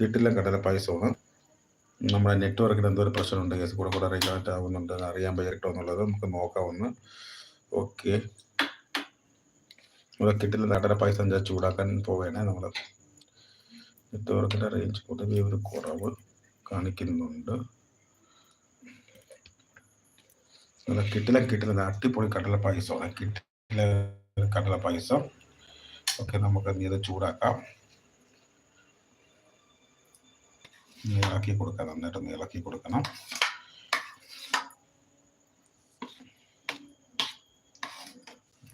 കിട്ടില്ല കടല പായസമാണ്. നമ്മുടെ നെറ്റ്വർക്കിന് എന്തോ ഒരു പ്രശ്നമുണ്ട്. കേസ് കൂടെ കൂടെ റീകണക്ട് ആവുന്നുണ്ട്. അറിയാൻ പറ്റോ എന്നുള്ളത് നമുക്ക് നോക്കാവുന്ന ഓക്കെ. ഇവിടെ കിട്ടില്ല. കടല പായസം ഞാൻ ചൂടാക്കാൻ പോവേണേ. നമ്മൾ നെറ്റ്വർക്കിന്റെ റേഞ്ച് പൊതുവെ ഒരു കുറവ് കാണിക്കുന്നുണ്ട്. നല്ല കിട്ടില്ല കിട്ടില്ല. അടിപൊളി കടല പായസമാണ്. കിട്ടില്ല കടല പായസം. ഓക്കെ നമുക്ക് ചൂടാക്കാം. ഒന്ന് ഇളക്കി കൊടുക്കാം നീളാക്കി കൊടുക്കണം.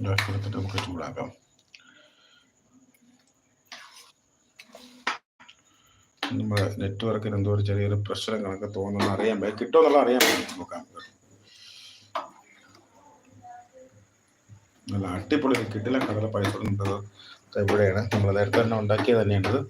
ഇളക്കി കൊടുത്തിട്ട് നമുക്ക് ചൂടാക്കാം. നമ്മുടെ നെറ്റ്വർക്കിന് എന്തോ ഒരു ചെറിയൊരു പ്രശ്നം കണക്ക് തോന്നുന്നു. അറിയാൻ പറ്റും കിട്ടുമോ എന്നുള്ള അറിയാൻ പറ്റും. നോക്കാം. നല്ല അടിപൊളി കിട്ടില്ല കടല പൈസ ഇവിടെയാണ്. നമ്മൾ നേരത്തെ തന്നെ ഉണ്ടാക്കിയത് തന്നെയാണിത്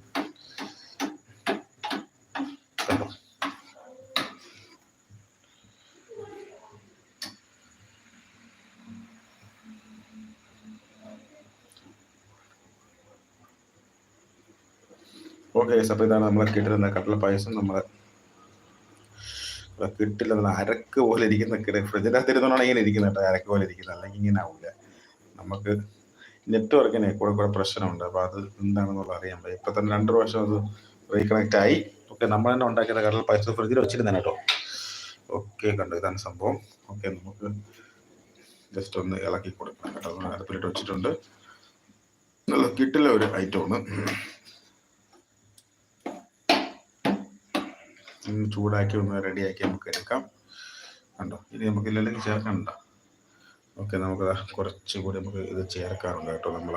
ഓക്കെ അപ്പോൾ ഇതാണ് നമ്മളെ കിട്ടുന്ന കടല പായസം. നമ്മളെ കിട്ടില്ല അരക്ക് പോലെ ഇരിക്കുന്ന ഫ്രിഡ്ജിനകത്ത് ഇരുന്നോണ്ടാണ് ഇങ്ങനെ ഇരിക്കുന്നത് കേട്ടോ അരക്ക് പോലെ ഇരിക്കുന്നത്. അല്ലെങ്കിൽ ഇങ്ങനെ ആവില്ല നമുക്ക് നെറ്റ്വർക്കിനെ കൂടെ കൂടെ പ്രശ്നമുണ്ട്. അപ്പോൾ അത് എന്താണെന്നുള്ള അറിയാൻ പറ്റും ഇപ്പം തന്നെ രണ്ട് പ്രാവശ്യം അത് റീകണക്റ്റ് ആയി. ഓക്കെ നമ്മൾ തന്നെ ഉണ്ടാക്കിയത് കടൽ പായസം ഫ്രിഡ്ജിൽ വെച്ചിരുന്നേ കേട്ടോ. ഓക്കെ കണ്ടു? ഇതാണ് സംഭവം. ഓക്കെ നമുക്ക് ജസ്റ്റ് ഒന്ന് ഇളക്കി കൊടുക്കണം കേട്ടോ. അടുപ്പിലിട്ട് വെച്ചിട്ടുണ്ട്. നല്ല കിട്ടില്ല ഒരു ഐറ്റമാണ് ചൂടാക്കി ഒന്ന് റെഡിയാക്കി നമുക്ക് എടുക്കാം. കണ്ടോ? ഇനി നമുക്ക് ഇല്ലെങ്കിൽ ചേർക്കണ്ട. ഓക്കെ നമുക്ക് കുറച്ച് കുറച്ചുകൂടി നമുക്ക് ഇത് ചേർക്കാറുണ്ട് കേട്ടോ നമ്മൾ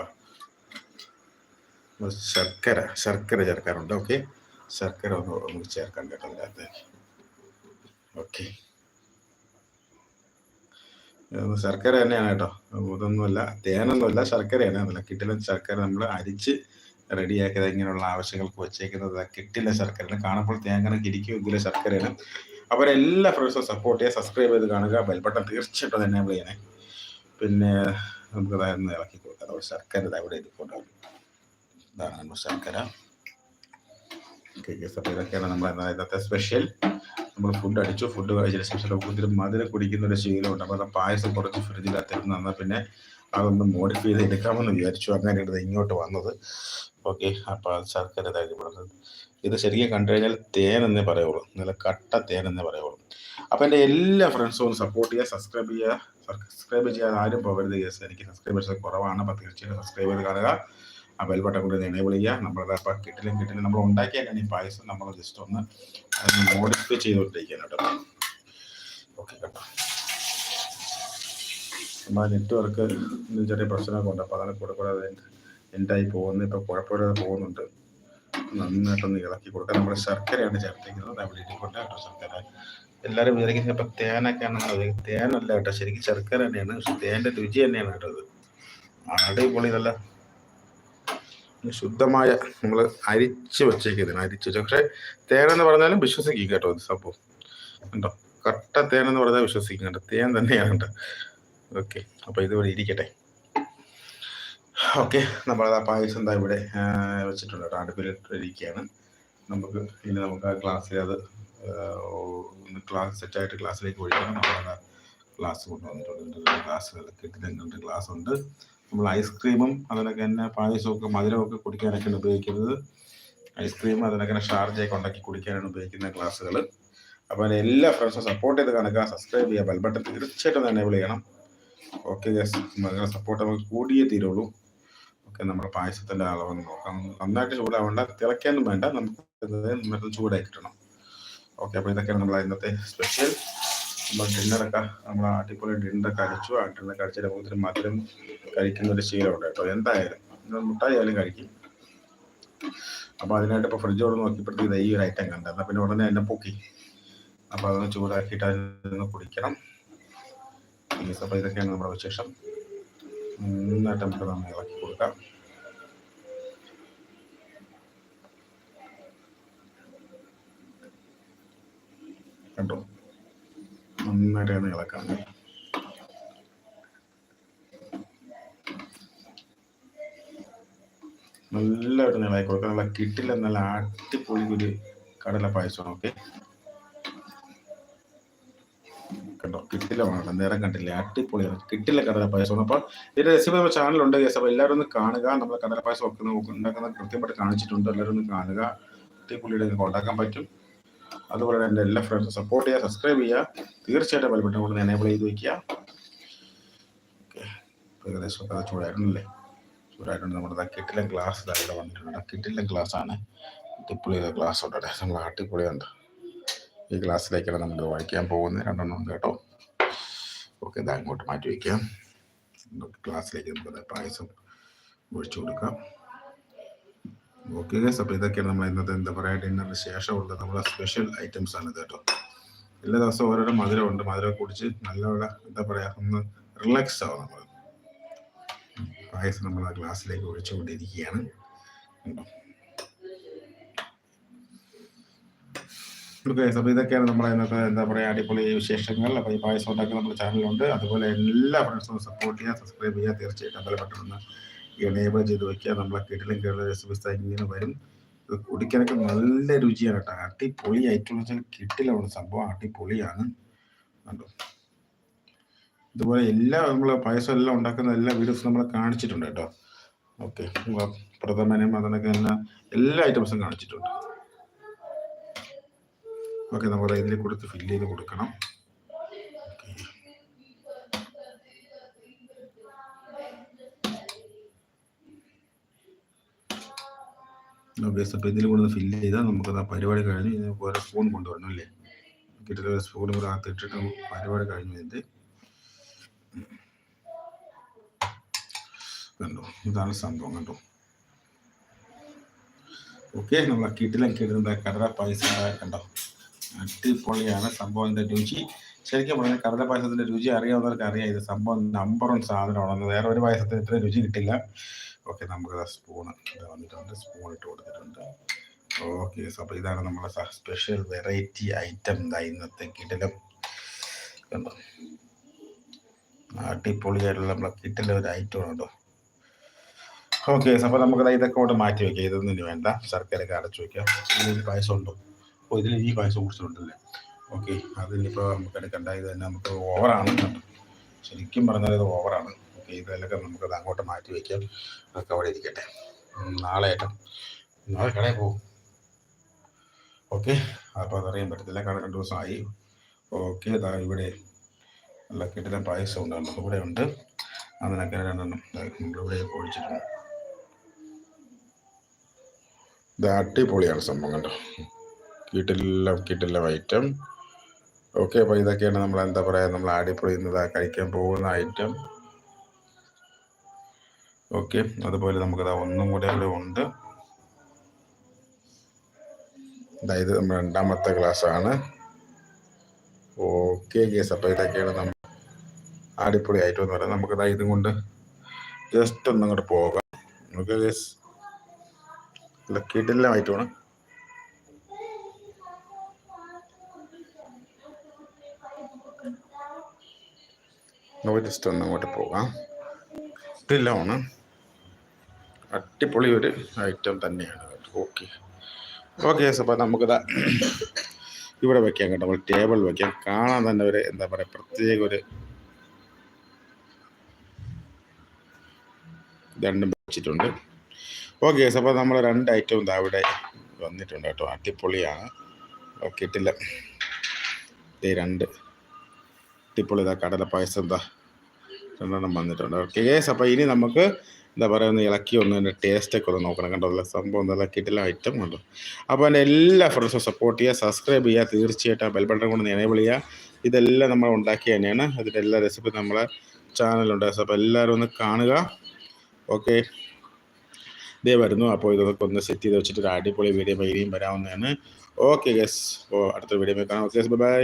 ശർക്കര ശർക്കര ചേർക്കാറുണ്ട്. ഓക്കെ ശർക്കര ഒന്ന് നമുക്ക് ചേർക്കാൻ കേട്ടോ അതിനകത്തേക്ക് ഓക്കെ. ശർക്കര തന്നെയാണ് കേട്ടോ. ഇതൊന്നുമല്ല തേനൊന്നുമല്ല ശർക്കരയാണ്. അതല്ല കിട്ടില്ല ശർക്കര നമ്മൾ അരിച്ച് റെഡിയാക്കിയത് ഇങ്ങനെയുള്ള ആവശ്യങ്ങൾക്ക് വെച്ചേക്കുന്നത് കിട്ടില്ല ശർക്കരയാണ് കാണുമ്പോൾ തേങ്ങനക്ക് ഇരിക്കും ഇതിലെ ശർക്കരയാണ് അപ്പോൾ എല്ലാ ഫ്രണ്ട്സും സപ്പോർട്ട് ചെയ്യുക സബ്സ്ക്രൈബ് ചെയ്ത് കാണുക. ബെൽബട്ടൺ തീർച്ചയായിട്ടും തന്നെ ചെയ്യണേ. പിന്നെ നമുക്ക് ഇതായിരുന്നു ഇളക്കി കൊടുക്കാം. അപ്പോൾ ശർക്കര ഇവിടെ ഇരിപ്പുണ്ടാവും. ഇതാണ് നമ്മുടെ ശർക്കര. ഇതൊക്കെയാണ് നമ്മുടെ ഇന്നത്തെ സ്പെഷ്യൽ നമ്മൾ ഫുഡ് അടിച്ചു ഫുഡ് കഴിച്ചതിന് ശേഷം ഒത്തിരി മധുരം കുടിക്കുന്ന ഒരു ശീലമുണ്ട്. അപ്പോൾ പായസം കുറച്ച് ഫ്രിഡ്ജിൽ എന്നാൽ പിന്നെ അതൊന്ന് മോഡിഫൈ ചെയ്ത് എടുക്കാമെന്ന് വിചാരിച്ചു. അങ്ങനെയാണ് ഇങ്ങോട്ട് വന്നത്. ഓക്കെ അപ്പോൾ അത് ശർക്കര ഇതാക്കി ഇത് ശരിക്കും കണ്ടു കഴിഞ്ഞാൽ തേൻ എന്നേ പറയുള്ളൂ. നല്ല കട്ട തേൻ എന്നേ പറയുള്ളൂ. അപ്പോൾ എന്റെ എല്ലാ ഫ്രണ്ട്സും ഒന്ന് സപ്പോർട്ട് ചെയ്യുക സബ്സ്ക്രൈബ് ചെയ്യുക സബ്സ്ക്രൈബ് ചെയ്യാതെ ആരും പോകരുത് കേസ് എനിക്ക് സബ്സ്ക്രൈബേഴ്സ് കുറവാണ്. അപ്പോൾ തീർച്ചയായും സബ്സ്ക്രൈബ് ചെയ്ത് കാണുക. ആ ബെൽബട്ടൺ കൊണ്ട് എനേബിൾ ചെയ്യുക. നമ്മളത് അപ്പോൾ കിട്ടിലും കിട്ടിലും നമ്മൾ ഉണ്ടാക്കിയാൽ ഈ പായസം നമ്മൾ ജസ്റ്റ് ഒന്ന് മോഡിഫൈ ചെയ്തുകൊണ്ടിരിക്കുകയാണ് ഓക്കെ കേട്ടോ. നമ്മുടെ നെറ്റ്വർക്ക് ചെറിയ പ്രശ്നമൊക്കെ ഉണ്ട് അപ്പോൾ അതാണ് കൂടെ കൂടെ അത് എൻഡായി പോകുന്നത് ഇപ്പോൾ കുഴപ്പമില്ലാതെ പോകുന്നുണ്ട് നന്നായിട്ടൊന്ന് ഇളക്കി കൊടുക്കുക നമ്മുടെ ശർക്കരയാണ് ചേർത്തിരിക്കുന്നത് അവിടെ കൊണ്ട് കേട്ടോ ശർക്കര എല്ലാവരും വിചാരിക്കുന്നത് ഇപ്പം തേനൊക്കെയാണ് തേനല്ല കേട്ടോ ശരിക്കും ശർക്കര തന്നെയാണ് പക്ഷെ തേന്റെ രുചി തന്നെയാണ് കേട്ടോ ആടെ അടിപൊളി ശുദ്ധമായ നമ്മൾ അരിച്ച് വെച്ചേക്കുന്നതിന് അരിച്ച് വെച്ച പക്ഷേ തേനെന്ന് പറഞ്ഞാലും വിശ്വസിക്കും കേട്ടോ ഇത് സംഭവം കണ്ടോ കട്ട തേനെന്ന് പറഞ്ഞാൽ വിശ്വസിക്കും കേട്ടോ തേൻ തന്നെയാണ് കേട്ടോ ഓക്കെ അപ്പോൾ ഇതിവിടെ ഇരിക്കട്ടെ. ഓക്കെ നമ്മളത് ആ പായസം എന്താ ഇവിടെ വെച്ചിട്ടുണ്ട് കേട്ടോ. ഇരിക്കുകയാണ് നമുക്ക് ഇനി നമുക്ക് ആ ക്ലാസ്സിൽ അത് ക്ലാസ് സെറ്റായിട്ട് ക്ലാസ്സിലേക്ക് ഒഴിക്കണം. നമ്മളത് ഗ്ലാസ് കൊണ്ടുവന്നിട്ടുണ്ട്. ഗ്ലാസ് കിട്ടുന്നുണ്ട് ഗ്ലാസ് ഉണ്ട്. നമ്മൾ ഐസ്ക്രീമും അതിനൊക്കെ തന്നെ പായസമൊക്കെ മധുരമൊക്കെ കുടിക്കാനൊക്കെയാണ് ഉപയോഗിക്കുന്നത്. ഐസ്ക്രീം അതിനൊക്കെ ഷാർജയൊക്കെ ഉണ്ടാക്കി കുടിക്കാനാണ് ഉപയോഗിക്കുന്ന ഗ്ലാസ്സുകൾ അപ്പോൾ എല്ലാ ഫ്രണ്ട്സും സപ്പോർട്ട് ചെയ്ത് കാണുക. സബ്സ്ക്രൈബ് ചെയ്യുക. ബെൽബട്ടൺ തീർച്ചയായിട്ടും തന്നെ വിളിക്കണം. ഓക്കെ നിങ്ങളുടെ സപ്പോർട്ട് നമുക്ക് കൂടിയേ തീരുള്ളൂ. ഓക്കെ നമ്മുടെ പായസത്തിന്റെ അളവ് നോക്കാം. നന്നായിട്ട് ചൂടാവേണ്ട തിളയ്ക്കാനും വേണ്ട. നമുക്ക് ചൂടായി കിട്ടണം. ഓക്കെ അപ്പോൾ ഇതൊക്കെയാണ് നമ്മൾ ഇന്നത്തെ സ്പെഷ്യൽ നമ്മൾ ഡിന്നറൊക്കെ നമ്മൾ അടിപൊളി ഡിന്നറൊക്കെ അടിച്ചു ആ ഡിന്നറൊക്കെ അടിച്ചിട്ട് നമുക്ക് മധുരം കഴിക്കുന്ന ഒരു ശീലമുണ്ട് കേട്ടോ. എന്തായാലും മുട്ടായി ആയാലും കഴിക്കും. അപ്പോൾ അതിനായിട്ട് ഇപ്പോൾ ഫ്രിഡ്ജോട് നോക്കിയപ്പോഴത്തേക്ക് ഈ ഒരു ഐറ്റം കണ്ടത് എന്നാൽ പിന്നെ ഉടനെ എന്നെ പൊക്കി. അപ്പോൾ അതൊന്ന് ചൂടാക്കിയിട്ട് അതിൽ നിന്ന് കുടിക്കണം. അപ്പോൾ ഇതൊക്കെയാണ് നമ്മുടെ വിശേഷം. നന്നായിട്ട് നമുക്ക് നമ്മൾ ഇളക്കി കൊടുക്കാം. കണ്ടോ? നന്നായിട്ട് തന്നെ ഇളക്കാം. നല്ലൊരു നിളായി കൊടുക്കാം. നല്ല കിട്ടില്ല നല്ല അടിപൊളി ഒരു കടല പായസമാണ് ഓക്കെ? കിട്ടില്ല വേണം നേരം കണ്ടില്ല. അടിപൊളിയാണ്. കിട്ടില്ല കടല പായസം. അപ്പോൾ ഇതിന്റെ റെസിപ്പി നമ്മുടെ ചാനലുണ്ട് കേസ് അപ്പോൾ എല്ലാവരും ഒന്ന് കാണുക. നമ്മൾ പായസം ഒക്കെ ഉണ്ടാക്കുന്ന കൃത്യമായിട്ട് കാണിച്ചിട്ടുണ്ട്. എല്ലാവരും ഒന്ന് കാണുക. അടിപൊളിയുടെ ഉണ്ടാക്കാൻ പറ്റും. അതുപോലെ തന്നെ എന്റെ എല്ലാ ഫ്രണ്ട്സും സപ്പോർട്ട് ചെയ്യുക സബ്സ്ക്രൈബ് ചെയ്യുക. തീർച്ചയായിട്ടും ബെൽബട്ടൺ കൊണ്ട് എനേബിൾ ചെയ്ത് വയ്ക്കുക ഓക്കെ ഏകദേശം ഒക്കെ ചൂടായിട്ടുണ്ടല്ലേ ചൂടായിട്ടുണ്ട്. നമ്മുടെ കിട്ടില്ല ഗ്ലാസ് ഇവിടെ വന്നിട്ടുണ്ട്. കിട്ടില്ല ഗ്ലാസ് ആണ്. അടിപൊളി ഗ്ലാസ് ഉണ്ട്. നമ്മൾ അടിപൊളിയുണ്ട് ഈ ഗ്ലാസ്സിലേക്കാണ് നമ്മൾ വായിക്കാൻ പോകുന്നത്. രണ്ടെണ്ണം ഉണ്ട് കേട്ടോ. ഓക്കെ ഇതാ അങ്ങോട്ട് മാറ്റി വയ്ക്കാം ക്ലാസ്സിലേക്ക് നമുക്ക് പായസം ഒഴിച്ചു കൊടുക്കാം. ഓക്കെ അപ്പോൾ ഇതൊക്കെയാണ് നമ്മൾ ഇന്നത്തെ എന്താ പറയുക ഡിന്നറിന് ശേഷമുള്ള നമ്മുടെ സ്പെഷ്യൽ ഐറ്റംസ് ആണ് കേട്ടോ. എല്ലാ ദിവസവും ഓരോരോ മധുരമുണ്ട്. മധുരം കുടിച്ച് നല്ലവണ്ണം എന്താ പറയുക ഒന്ന് റിലാക്സ് ആവും നമ്മൾ പായസം നമ്മൾ ആ ഗ്ലാസ്സിലേക്ക് ഒഴിച്ചുകൊണ്ടിരിക്കുകയാണ്. കണ്ടോ ഓക്കെ അപ്പോൾ ഇതൊക്കെയാണ് നമ്മുടെ ഇന്നത്തെ എന്താ പറയുക അടിപൊളി വിശേഷങ്ങൾ. അപ്പോൾ ഈ പായസം ഉണ്ടാക്കി നമ്മുടെ ചാനലുണ്ട് അതുപോലെ എല്ലാ ഫ്രണ്ട്സും സപ്പോർട്ട് ചെയ്യുക സബ്സ്ക്രൈബ് ചെയ്യുക. തീർച്ചയായിട്ടും അതിൽ പെട്ടെന്ന് എനേബിൾ ചെയ്ത് വെക്കുക. നമ്മളെ കിട്ടിലും കേരള റെസിപ്പീസ് ഇങ്ങനെ വരും. കുടിക്കാനൊക്കെ നല്ല രുചിയാണ് കേട്ടോ. അടിപൊളി ആയിട്ടുള്ള വെച്ചാൽ കിട്ടിലാണ് സംഭവം അടിപൊളിയാണ്. കണ്ടോ? ഇതുപോലെ എല്ലാ നമ്മൾ പായസം എല്ലാം ഉണ്ടാക്കുന്ന എല്ലാ വീഡിയോസും നമ്മൾ കാണിച്ചിട്ടുണ്ട് കേട്ടോ. ഓക്കെ പ്രഥമനും അതിനൊക്കെ എല്ലാ ഐറ്റംസും കാണിച്ചിട്ടുണ്ട്. ഓക്കെ നമ്മൾ ഇതിൽ കൊടുത്ത് ഫില്ല് ചെയ്ത് കൊടുക്കണം. ഓക്കെ അപ്പോൾ ഇതിൽ കൊണ്ട് ഫില്ല് ചെയ്താൽ നമുക്കത് ആ പരിപാടി കഴിഞ്ഞ് ഇതിന് പോലെ സ്പൂൺ കൊണ്ടുവരണം അല്ലേ? കിട്ടുന്ന സ്പൂൺ കൂടെ അകത്ത് ഇട്ടിട്ട് നമുക്ക് പരിപാടി കഴിഞ്ഞു ഇതിന്റെ കണ്ടോ? ഇതാണ് സംഭവം കണ്ടോ? ഓക്കെ നമ്മൾ കിട്ടിലും കിട്ടുന്ന കടല പൈസ കണ്ടോ? അടിപൊളിയാണ് സംഭവത്തിന്റെ രുചി. ശരിക്കും പറഞ്ഞാൽ കടല പായസത്തിന്റെ രുചി അറിയാവുന്നവർക്ക് അറിയാം. ഇത് സംഭവം നമ്പർ വൺ സാധനമാണ്. വേറെ ഒരു പായസത്തിന് ഇത്ര രുചി കിട്ടില്ല. ഓക്കെ നമുക്ക് സ്പൂണ് വന്നിട്ടുണ്ട്. സ്പൂൺ ഇട്ട് കൊടുത്തിട്ടുണ്ട്. ഓക്കെ അപ്പോൾ ഇതാണ് നമ്മുടെ സ്പെഷ്യൽ വെറൈറ്റി ഐറ്റം ഇന്നത്തെ കിടലം. കണ്ടോ? അടിപൊളിയായിട്ടുള്ള നമ്മളെ കിട്ടിലെ ഒരു ഐറ്റം കേട്ടോ. ഓക്കെ അപ്പോൾ നമുക്ക് ഇതൊക്കെ കൊണ്ട് മാറ്റി വെക്കാം. ഇതൊന്നും വേണ്ട. ശർക്കരയൊക്കെ അടച്ചു ഇതിൽ പായസം ഉണ്ടോ? ഓ ഇതിൽ ഈ പായസം കുടിച്ചിട്ടുണ്ടല്ലേ ഓക്കെ അതിനിപ്പോൾ നമുക്ക് എടുക്കേണ്ട ഇത് തന്നെ നമുക്ക് ഓവറാണ് ശരിക്കും പറഞ്ഞാൽ ഇത് ഓവറാണ് ഓക്കെ ഇതെല്ലാം നമുക്കത് അങ്ങോട്ട് മാറ്റി വയ്ക്കാം അതൊക്കെ അവിടെ ഇരിക്കട്ടെ. നാളെ ആയിട്ടും നാളെ കടയിൽ പോകും ഓക്കെ അപ്പോൾ അതറിയാൻ പറ്റത്തില്ല. കാരണം രണ്ട് ദിവസമായി. ഓക്കെ ഇതാ ഇവിടെ നല്ല കിട്ടുന്ന പായസം ഉണ്ട്. ഇവിടെ ഉണ്ട്. അതിനൊക്കെ രണ്ടെണ്ണം നമ്മളിവിടെ ഒഴിച്ചിട്ടുണ്ട് ഇത് അടിപൊളിയാണ് സംഭവം കണ്ടോ? കിട്ടില്ല കിട്ടില്ല ഐറ്റം ഓക്കെ അപ്പോൾ ഇതൊക്കെയാണ് നമ്മൾ എന്താ പറയുക നമ്മൾ ആടിപ്പൊളിയുന്നത് കഴിക്കാൻ പോകുന്ന ഐറ്റം ഓക്കെ അതുപോലെ നമുക്കത് ഒന്നും കൂടെ അവിടെ ഉണ്ട്. അതായത് നമ്മൾ രണ്ടാമത്തെ ആണ്. ഓക്കെ ഗേസ് അപ്പോൾ ഇതൊക്കെയാണ് നമ്മൾ ആടിപ്പൊളി ഐറ്റം എന്ന് പറയുന്നത്. നമുക്കത് ഇതും കൊണ്ട് ജസ്റ്റ് ഒന്നും അങ്ങോട്ട് പോകാം. ഓക്കെ ഗേസ് കിട്ടില്ല ഐറ്റമാണ് നമുക്ക് ജസ്റ്റ് ഒന്ന് അങ്ങോട്ട് പോകാം. ഇതിലാണ് അടിപൊളി ഒരു ഐറ്റം തന്നെയാണ് ഓക്കെ ഓക്കെ അപ്പോൾ നമുക്കിതാ ഇവിടെ വയ്ക്കാം കേട്ടോ. നമ്മൾ ടേബിൾ വയ്ക്കാം കാണാൻ തന്നെ ഒരു എന്താ പറയുക പ്രത്യേക ഒരു രണ്ടും വെച്ചിട്ടുണ്ട്. ഓക്കെ അപ്പോൾ നമ്മൾ രണ്ട് ഐറ്റം ഇതാ ഇവിടെ വന്നിട്ടുണ്ട് കേട്ടോ. അടിപൊളിയാണ്. കിട്ടില്ല. ഈ രണ്ട്. അടിപൊളി ഇതാ കടല പായസം എന്താ രണ്ടെണ്ണം വന്നിട്ടുണ്ട്. ഓക്കെ ഗേസ് അപ്പോൾ ഇനി നമുക്ക് എന്താ പറയുക ഒന്ന് ഇളക്കി ഒന്ന് അതിന്റെ ടേസ്റ്റൊക്കെ ഒന്ന് നോക്കണം കണ്ടോ. അല്ല സംഭവം നല്ല കിട്ടില്ല ഐറ്റം കണ്ടോ. അപ്പോൾ എന്റെ എല്ലാ ഫ്രണ്ട്സും സപ്പോർട്ട് ചെയ്യുക സബ്സ്ക്രൈബ് ചെയ്യുക തീർച്ചയായിട്ടും ആ ബെൽ ബട്ടൺ കൊണ്ട് എനേബിൾ ചെയ്യുക. ഇതെല്ലാം നമ്മൾ ഉണ്ടാക്കി തന്നെയാണ്. അതിന്റെ എല്ലാ റെസിപ്പി നമ്മളെ ചാനലുണ്ട് അപ്പോൾ എല്ലാവരും ഒന്ന് കാണുക. ഓക്കെ ഇതേ വരുന്നു. അപ്പോൾ ഇതൊക്കെ ഒന്ന് സെറ്റ് ചെയ്ത് വെച്ചിട്ട് ഒരു അടിപൊളി വീഡിയോ ഇനിയും വരാവുന്നതാണ്. ഓക്കെ ഗസ് അപ്പോൾ അടുത്ത വീഡിയോ കാണാം. Okay bye